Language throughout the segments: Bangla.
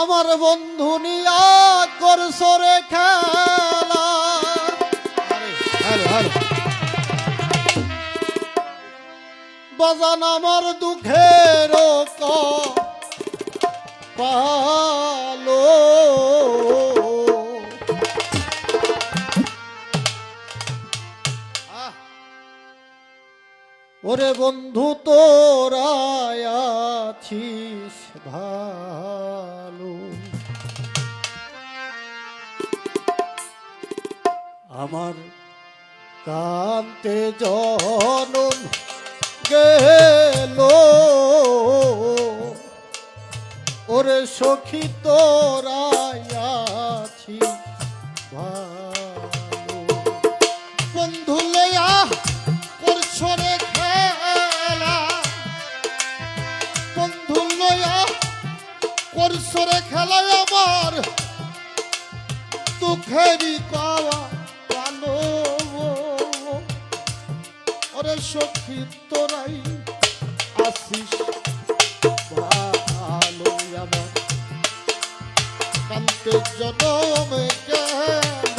আমার বন্ধু নিয়া বাজান আমার দুঃখের পালো। ওরে বন্ধু তোরাই আমার কান্তে জনম গেল। ওরে সখী তোরাই আছিস ভালো। বন্ধু খেলা। বন্ধু লয়া, করছ রে খেলা আমার। দুঃখেরই পাওয়া সখী তোরাই আসিস। ভালো আমার। কান্তে জনমে গেল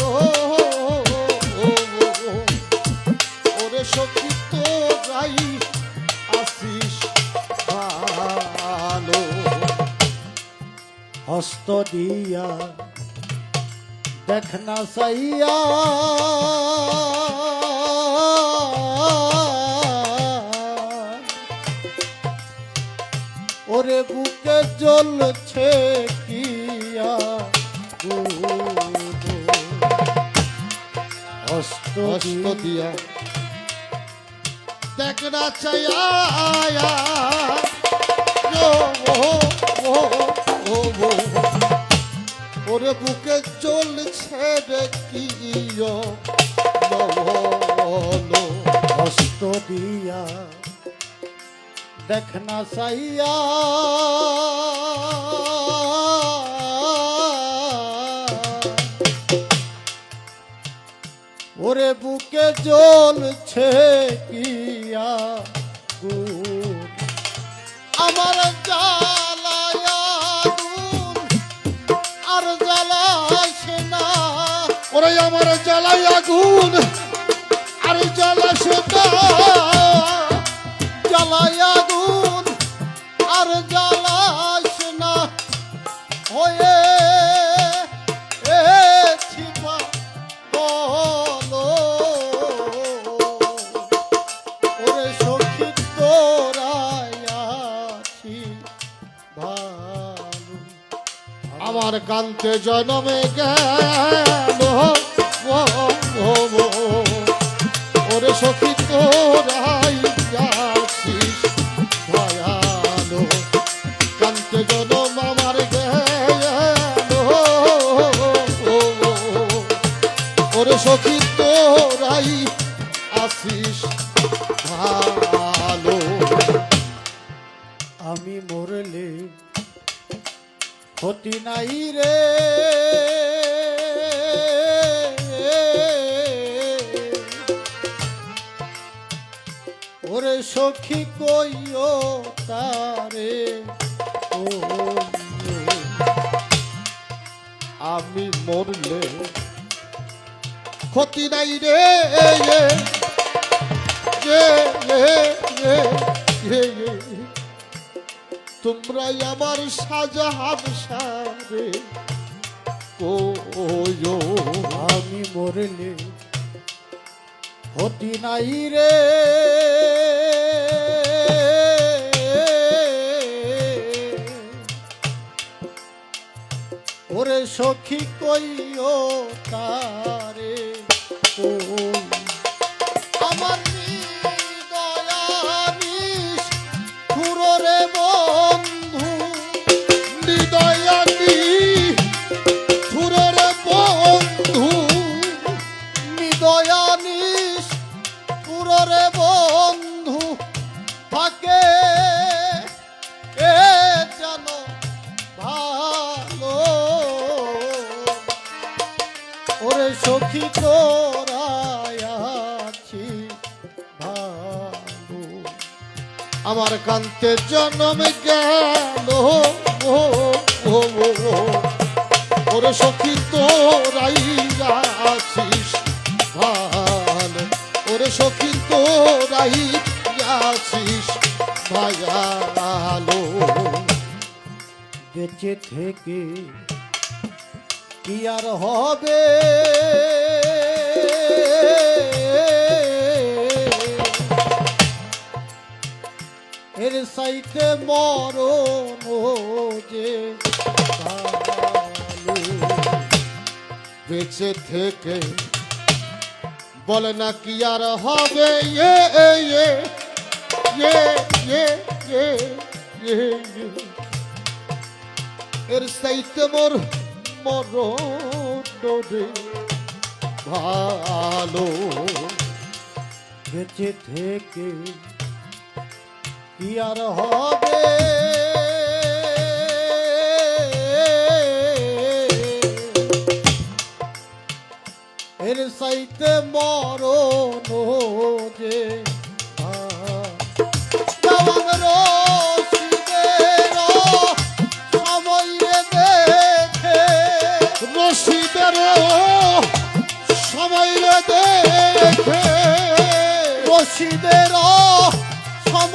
ওরে সখী তোরাই আসিস। ভালো। হস্ত দিয়া দেখ না জ্বলছে কিয়া হস্ত হস্ত দিয়া। দেখ না ও ওরে বুকে চলছে রে কিয় হস্ত দিয়া। দেখ না সাইয়া ওরে বুকে জ্বলছে কিয়া আমার জ্বালায় আর জ্বালাসে না। ওরে আমার জ্বালাই আগুন। আমার কান্তে জনমে গেল। ওরে সখী তোরাই আছিস ভয়ালো কান্তে ওরে আসিস ক্ষতি নাই রে। ওরে সখী কইও তারে ও আমি মরলে ক্ষতি নাই রে। এ, এ, এ, তোমরাই আমার সাজাহান সারে। কোয়ো আমি মরলে হতি নাই রে। ওরে সখী কইও তারে আমার কান্তে জন্ম গেল। ওরে সখী, তোরাই আছিস ভালো। ওরে সখী, তোরাই আছিস ভালো বেঁচে থেকে কি আর হবে? এর সাইতে মরণ যে। বেঁচে থেকে বলে না কি আর হবে ইয়ে। এর সাইতে মোর মরণে ভালো বেঁচে থেকে কি আর হবে? এর সাইতে মরণ যে সময় দেখে রশিদের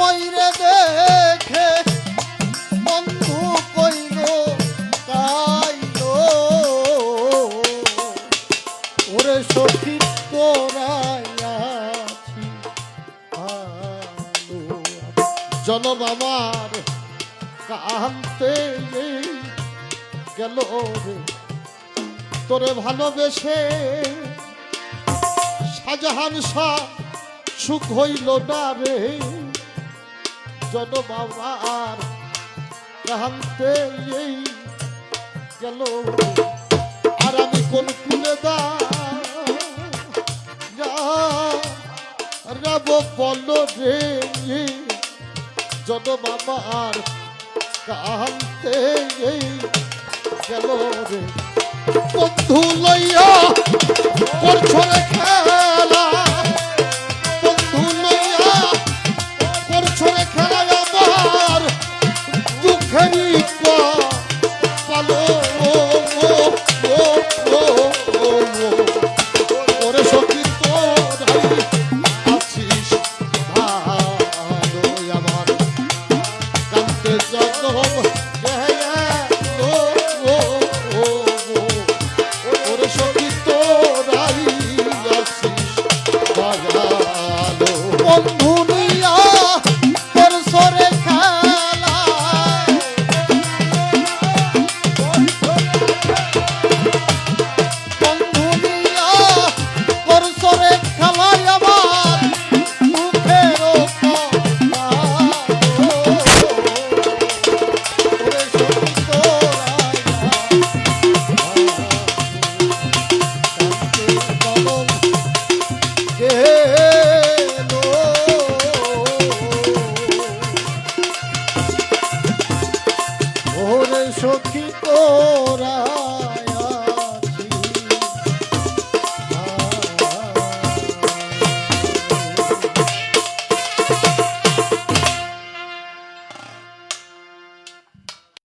সময় দেখে, বন্ধু কইল কাইল। ওরে সখী তোরাই। জনম আমার কান্তে গেল তোরে শাহজাহান শাহ সুখ হইল না রে। জনম আমার কান্তে গেল রে। আর আমি কোন কুলে দা বল রে, যত বাবা আর কান্তে গেল রে বন্ধু লইয়া ওরে সখী তোরা